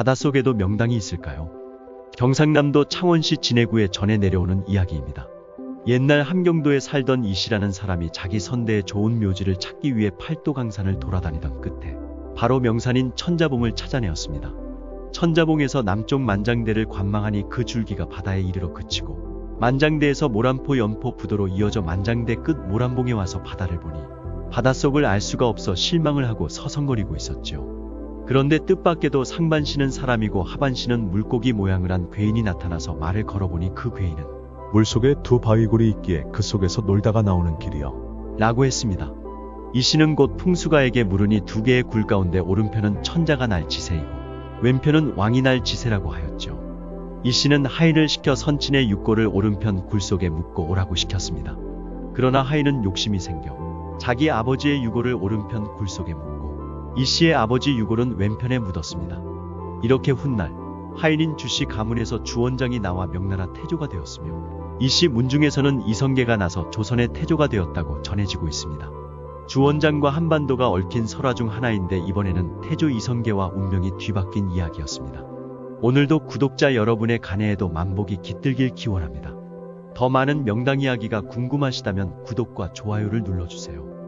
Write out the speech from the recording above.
바닷속에도 명당이 있을까요? 경상남도 창원시 진해구에 전해 내려오는 이야기입니다. 옛날 함경도에 살던 이씨라는 사람이 자기 선대에 좋은 묘지를 찾기 위해 팔도강산을 돌아다니던 끝에 바로 명산인 천자봉을 찾아내었습니다. 천자봉에서 남쪽 만장대를 관망하니 그 줄기가 바다에 이르러 그치고 만장대에서 모란포 연포 부도로 이어져 만장대 끝 모란봉에 와서 바다를 보니 바닷속을 알 수가 없어 실망을 하고 서성거리고 있었지요. 그런데 뜻밖에도 상반신은 사람이고 하반신은 물고기 모양을 한 괴인이 나타나서 말을 걸어보니 그 괴인은 물속에 두 바위굴이 있기에 그 속에서 놀다가 나오는 길이요. 라고 했습니다. 이 씨는 곧 풍수가에게 물으니 두 개의 굴 가운데 오른편은 천자가 날 지세이고 왼편은 왕이 날 지세라고 하였죠. 이 씨는 하인을 시켜 선친의 육고를 오른편 굴 속에 묻고 오라고 시켰습니다. 그러나 하인은 욕심이 생겨 자기 아버지의 유골을 오른편 굴 속에 묻고 이 씨의 아버지 유골은 왼편에 묻었습니다. 이렇게 훗날 하인인 주씨 가문에서 주원장이 나와 명나라 태조가 되었으며 이 씨 문중에서는 이성계가 나서 조선의 태조가 되었다고 전해지고 있습니다. 주원장과 한반도가 얽힌 설화 중 하나인데 이번에는 태조 이성계와 운명이 뒤바뀐 이야기였습니다. 오늘도 구독자 여러분의 간해에도 만복이 깃들길 기원합니다. 더 많은 명당 이야기가 궁금하시다면 구독과 좋아요를 눌러주세요.